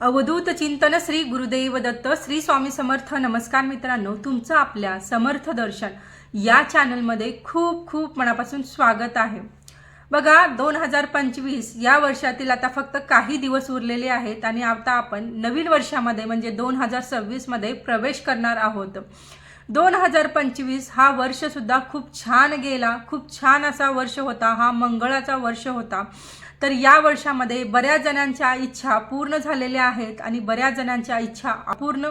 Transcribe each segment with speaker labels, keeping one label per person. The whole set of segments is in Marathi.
Speaker 1: अवधूत चिंतन श्री गुरुदेव दत्त श्री स्वामी समर्थ. नमस्कार मित्रांनो तुमचं आपल्या समर्थ दर्शन या चॅनलमध्ये खूप खूप मनापासून स्वागत आहे. बघा दोन हजार पंचवीस या वर्षातील आता फक्त काही दिवस उरलेले आहेत आणि आता आपण नवीन वर्षामध्ये म्हणजे दोन हजार सव्वीसमध्ये प्रवेश करणार आहोत. दोन हजार पंचवीस हा वर्षसुद्धा खूप छान गेला खूप छान असा वर्ष होता हा मंगळाचा वर्ष होता. तर या वर्षामध्ये बऱ्याच जणांच्या इच्छा पूर्ण झालेल्या आहेत आणि बऱ्याच जणांच्या इच्छा अपूर्ण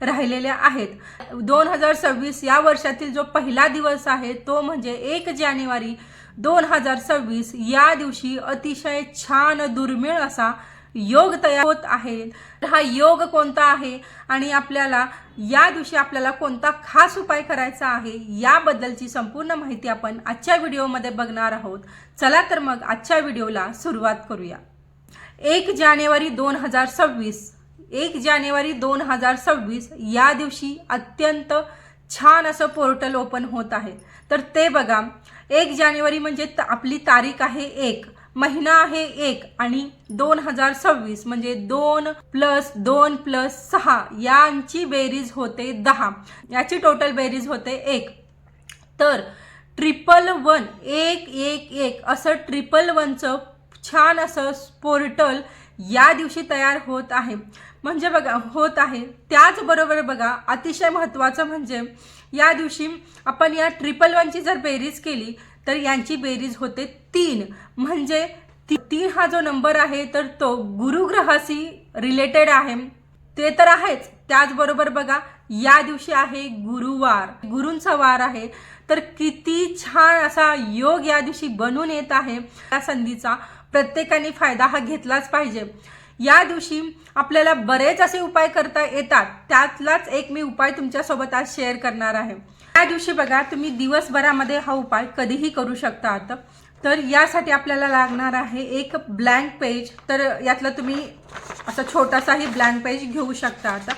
Speaker 1: राहिलेल्या आहेत. दोन हजार सव्वीस या वर्षातील जो पहिला दिवस आहे तो म्हणजे एक जानेवारी दोन हजार सव्वीस या दिवशी अतिशय छान दुर्मिळ असा योग तयार होत आहे. हा योग कोणता आहे? आणि आपल्याला या दिवशी आपल्याला कोणता खास उपाय करायचा आहे? याबद्दलची संपूर्ण माहिती आपण आजच्या व्हिडिओमध्ये बघणार आहोत. चला तर मग आजच्या व्हिडिओला सुरुवात करूया. एक जानेवारी दोन हजार सव्वीस. एक जानेवारी दोन हजार सव्वीस. या दिवशी अत्यंत छान असं पोर्टल ओपन होत आहे. तर ते बघा. एक जानेवारी म्हणजे त- आपली तारीख आहे एक. महिना आहे एक आणि दोन हजार सव्वीस म्हणजे दोन प्लस दोन प्लस सहा यांची बेरीज होते दहा. याची टोटल बेरीज होते एक. तर ट्रिपल वन एक एक एक असं ट्रिपल वनचं छान असं पोर्टल या दिवशी तयार होत आहे. म्हणजे बघा होत आहे. त्याचबरोबर बघा अतिशय महत्त्वाचं म्हणजे या दिवशी आपण या ट्रिपल वनची जर बेरीज केली तर यांची बेरीज होते तीन. म्हणजे ती- तीन हा जो नंबर आहे तर तो गुरुग्रहाशी रिलेटेड आहे. ते तर आहेच. त्याचबरोबर बघा या दिवशी आहे गुरुवार. गुरूंचा वार आहे. तर किती छान असा योग या दिवशी बनून येत आहे. या संधीचा प्रत्येकाने फायदा हा घेतलाच पाहिजे. या दिवशी आपल्याला बरेच असे उपाय करता येतात. त्यातलाच एक मी उपाय तुमच्यासोबत आज शेअर करणार आहे. या दिवशी बघा तुम्ही दिवसभरामध्ये हा उपाय कधीही करू शकता आता. तर यासाठी आपल्याला लागणार आहे एक ब्लँक पेज तर यातलं तुम्ही असं छोटासाही ब्लँक पेज घेऊ शकता आता.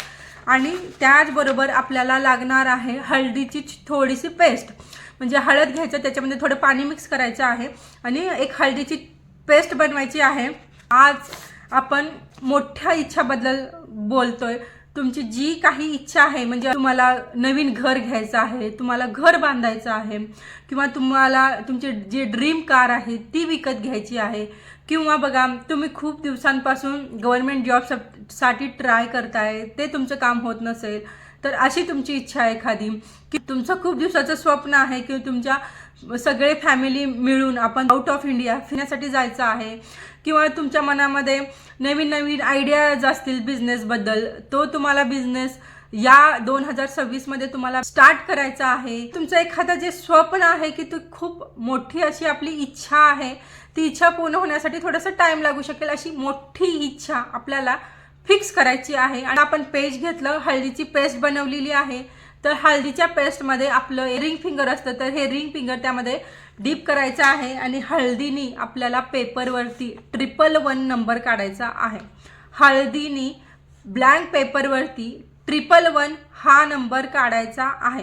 Speaker 1: आणि त्याचबरोबर आपल्याला लागणार आहे हळदीची थोडीशी पेस्ट म्हणजे हळद घ्यायचं त्याच्यामध्ये थोडं पाणी मिक्स करायचं आहे. आणि एक हळदीची पेस्ट बनवायची आहे. आज आपण मोठ्या इच्छाबद्दल बोलतोय. तुमची जी काही इच्छा आहे म्हणजे तुम्हाला नवीन घर घ्यायचं आहे तुम्हाला घर बांधायचं आहे किंवा तुम्हाला तुमची जी ड्रीम कार आहे ती विकत घ्यायची आहे किंवा बघा तुम्ही खूप दिवसांपासून गव्हर्नमेंट जॉबसाठी ट्राय करताय ते तुमचं काम होत नसेल तर अशी तुमची इच्छा आहे एखादी की तुमचं खूप दिवसाचं स्वप्न आहे की तुमच्या सगळे फॅमिली मिळून आपण आउट ऑफ इंडिया फिरण्यासाठी जायचं आहे किंवा तुमच्या मनामध्ये नवीन नवीन आयडियाज असतील बिझनेसबद्दल तो तुम्हाला बिझनेस या दोन हजार सव्वीसमध्ये तुम्हाला स्टार्ट करायचा आहे. तुमचं एखादं जे स्वप्न आहे की ती खूप मोठी अशी आपली इच्छा आहे ती इच्छा पूर्ण होण्यासाठी थोडंसं टाइम लागू शकेल अशी मोठी इच्छा आपल्याला फिक्स करायची आहे. आणि आपण पेज घेतलं हळदीची पेस्ट बनवलेली आहे. तर हळदीच्या पेस्टमध्ये आपलं रिंग फिंगर असतं तर हे रिंग फिंगर त्यामध्ये डीप करायचं आहे. आणि हळदीनी आपल्याला पेपरवरती ट्रिपल वन नंबर काढायचा आहे. हळदीनी ब्लँक पेपरवरती ट्रिपल वन हा नंबर काढायचा आहे.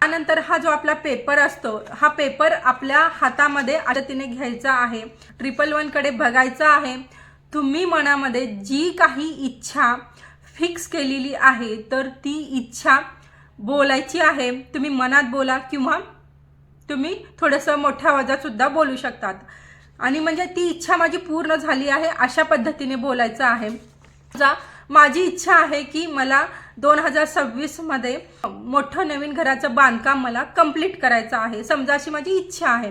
Speaker 1: त्यानंतर हा जो आपला पेपर असतो हा पेपर आपल्या हातामध्ये आदतीने घ्यायचा आहे. ट्रिपल वनकडे बघायचा आहे. तुम्ही मनामध्ये जी काही इच्छा फिक्स केलेली आहे तर ती इच्छा बोलायची आहे. तुम्ही मनात बोला किंवा तुम्ही थोडंसं मोठ्या आवाजात सुद्धा बोलू शकतात. आणि म्हणजे ती इच्छा माझी पूर्ण झाली आहे अशा पद्धतीने बोलायचं आहे. जा माझी इच्छा आहे की मला दोन हजार सव्वीसमध्ये मोठं नवीन घराचं बांधकाम मला कंप्लीट करायचं आहे. समजा अशी माझी इच्छा आहे.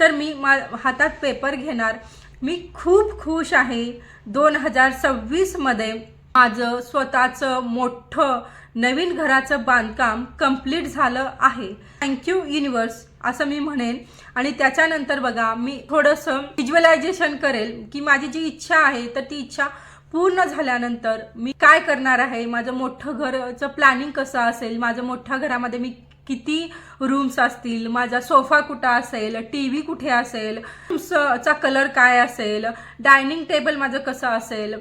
Speaker 1: तर मी मा हातात पेपर घेणार. मी खूप खुश आहे. दोन हजार सव्वीसमध्ये माझं स्वतःचं मोठं नवीन घराचं बांधकाम कंप्लीट झालं आहे. थँक्यू युनिवर्स असं मी म्हणेन. आणि त्याच्यानंतर बघा मी थोडंसं व्हिज्युअलायझेशन करेल की माझी जी इच्छा आहे तर ती इच्छा पूर्ण झाल्यानंतर मी काय करणार आहे? माझं मोठं घरचं प्लॅनिंग कसं असेल? माझं मोठ्या घरामध्ये मी किती रूम्स असतील? माझा सोफा कुठं असेल? टी व्ही कुठे असेल? चा कलर काय असेल? डायनिंग टेबल माझं कसं असेल?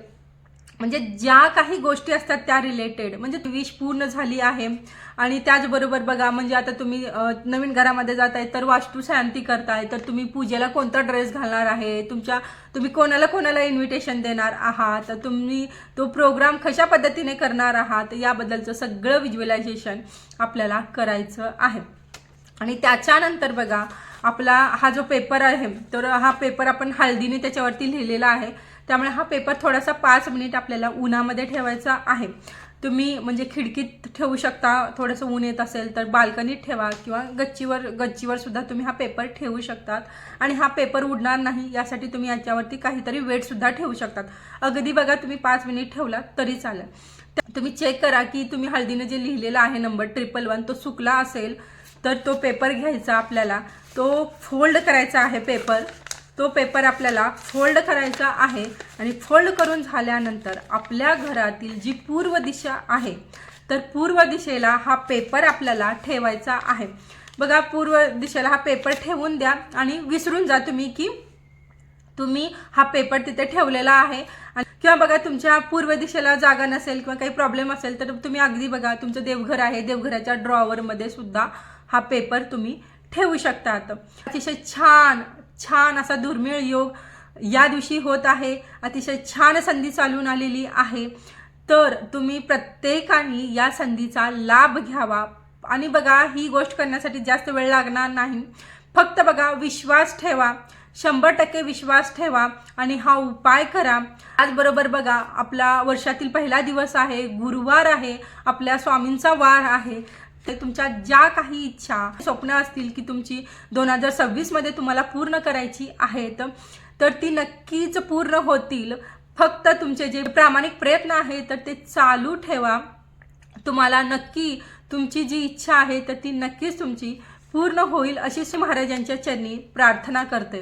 Speaker 1: म्हणजे ज्या काही गोष्टी असतात त्या रिलेटेड म्हणजे विश पूर्ण झाली आहे. आणि त्याचबरोबर बघा म्हणजे आता तुम्ही नवीन घरामध्ये जाताय तर वास्तू शांती करताय तर तुम्ही पूजेला कोणता ड्रेस घालणार आहे? तुमच्या तुम्ही कोणाला कोणाला इन्व्हिटेशन देणार आहात? तर तुम्ही तो प्रोग्राम कशा पद्धतीने करणार आहात? याबद्दलचं सगळं विज्युअलायझेशन आपल्याला करायचं आहे. आणि त्याच्यानंतर बघा आपला हा जो पेपर आहे तर हा पेपर आपण हळदीने त्याच्यावरती लिहिलेला आहे. त्यामुळे हा पेपर थोडासा पाच मिनिट आपल्याला उन्हामध्ये ठेवायचा आहे. तुम्ही म्हणजे खिडकीत ठेवू शकता थोडंसं ऊन येत असेल तर बाल्कनीत ठेवा किंवा गच्चीवर गच्चीवर सुद्धा तुम्ही हा पेपर ठेवू शकतात. आणि हा पेपर उडणार नाही यासाठी तुम्ही याच्यावरती काहीतरी वेटसुद्धा ठेवू शकतात. अगदी बघा तुम्ही पाच मिनिट ठेवला तरी चालेल. तुम्ही चेक करा की तुम्ही हळदीनं जे लिहिलेला आहे नंबर ट्रिपल वन तो चुकला असेल तर तो पेपर घ्यायचा आपल्याला. तो फोल्ड करायचा आहे पेपर. तो पेपर आपल्याला फोल्ड करायचा आहे आणि फोल्ड करून झाल्यानंतर आपल्या घरातील जी पूर्व दिशा आहे तर पूर्व दिशेला हा पेपर आपल्याला ठेवायचा आहे. बघा पूर्व दिशेला हा पेपर ठेवून द्या आणि विसरून जा तुम्ही की तुम्ही हा पेपर तिथे ठेवलेला आहे. आणि- किंवा बघा तुमच्या पूर्व दिशेला जागा नसेल किंवा काही प्रॉब्लेम असेल तर तुम्ही अगदी बघा तुमचं देवघर आहे देवघराच्या ड्रॉवरमध्ये सुद्धा हा पेपर तुम्ही ठेवू शकतात. अतिशय छान छान असा दुर्मिळ योग या दिवशी होत आहे. अतिशय छान संधी चालून आलेली आहे. तर तुम्ही प्रत्येकाने या संधीचा लाभ घ्यावा. आणि बघा ही गोष्ट करण्यासाठी जास्त वेळ लागणार नाही. फक्त बघा विश्वास ठेवा. शंभर टक्के विश्वास ठेवा आणि हा उपाय करा. त्याचबरोबर बघा आपला वर्षातील पहिला दिवस आहे. गुरुवार आहे. आपल्या स्वामींचा वार आहे. ते तुमच्या ज्या काही इच्छा स्वप्न असतील की तुमची दोन हजार सव्वीसमध्ये तुम्हाला पूर्ण करायची आहेत तर ती नक्कीच पूर्ण होतील. फक्त तुमचे जे प्रामाणिक प्रयत्न आहे तर ते चालू ठेवा. तुम्हाला नक्की तुमची जी इच्छा आहे तर ती नक्कीच तुमची पूर्ण होईल अशी श्री महाराजांच्या चरणी प्रार्थना करते.